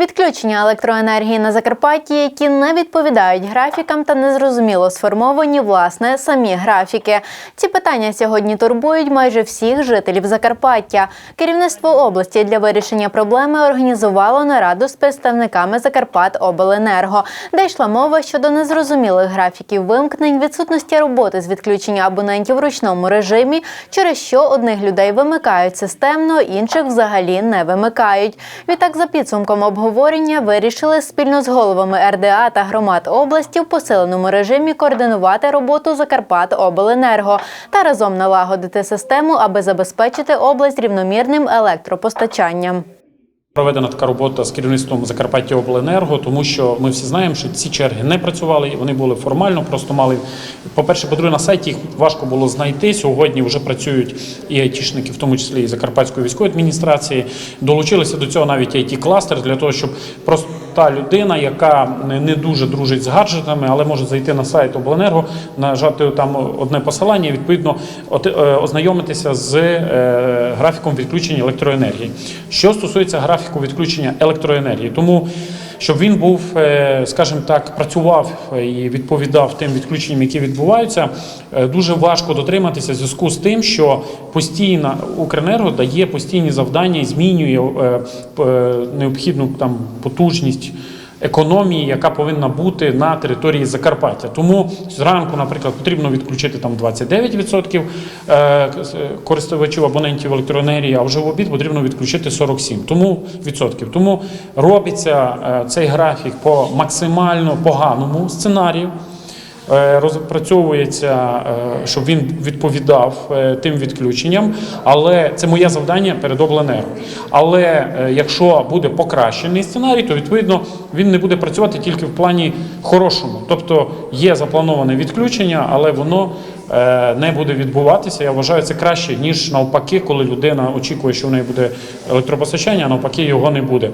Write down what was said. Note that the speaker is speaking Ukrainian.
Відключення електроенергії на Закарпатті, які не відповідають графікам та незрозуміло сформовані власне самі графіки. Ці питання сьогодні турбують майже всіх жителів Закарпаття. Керівництво області для вирішення проблеми організувало нараду з представниками Закарпатобленерго, де йшла мова щодо незрозумілих графіків вимкнень, відсутності роботи з відключення абонентів в ручному режимі, через що одних людей вимикають системно, інших взагалі не вимикають. Відтак, за підсумком обговорення, вирішили спільно з головами РДА та громад області в посиленому режимі координувати роботу Закарпатобленерго та разом налагодити систему, аби забезпечити область рівномірним електропостачанням. Проведена така робота з керівництвом Закарпаття Обленерго, тому що ми всі знаємо, що ці черги не працювали, вони були формально, просто мали. По-перше, по-друге, на сайті їх важко було знайти. Сьогодні вже працюють і айтішники, в тому числі і Закарпатської військової адміністрації. Долучилися до цього навіть айті кластер для того, щоб просто та людина, яка не дуже дружить з гаджетами, але може зайти на сайт Обленерго, нажати там одне посилання, і відповідно е, ознайомитися з е, графіком відключення електроенергії. Що стосується графіку відключення електроенергії, тому щоб він був, е, скажімо так, працював і відповідав тим відключенням, які відбуваються, е, дуже важко дотриматися в зв'язку з тим, що постійно Укренерго дає постійні завдання і змінює е, е, необхідну там потужність економії, яка повинна бути на території Закарпаття. Тому зранку, наприклад, потрібно відключити там 29% е, е, користувачів абонентів електроенергії, а вже в обід потрібно відключити 47%. Тому відсотків. Тому робиться е, цей графік по максимально поганому сценарію. Е, Розпрацьовується, е, щоб він відповідав е, тим відключенням, але це моє завдання перед обленерго. Але якщо буде покращений сценарій, то відповідно він не буде працювати тільки в плані хорошому. Тобто є заплановане відключення, але воно не буде відбуватися. Я вважаю, це краще ніж навпаки, коли людина очікує, що в неї буде електропостачання, а навпаки його не буде.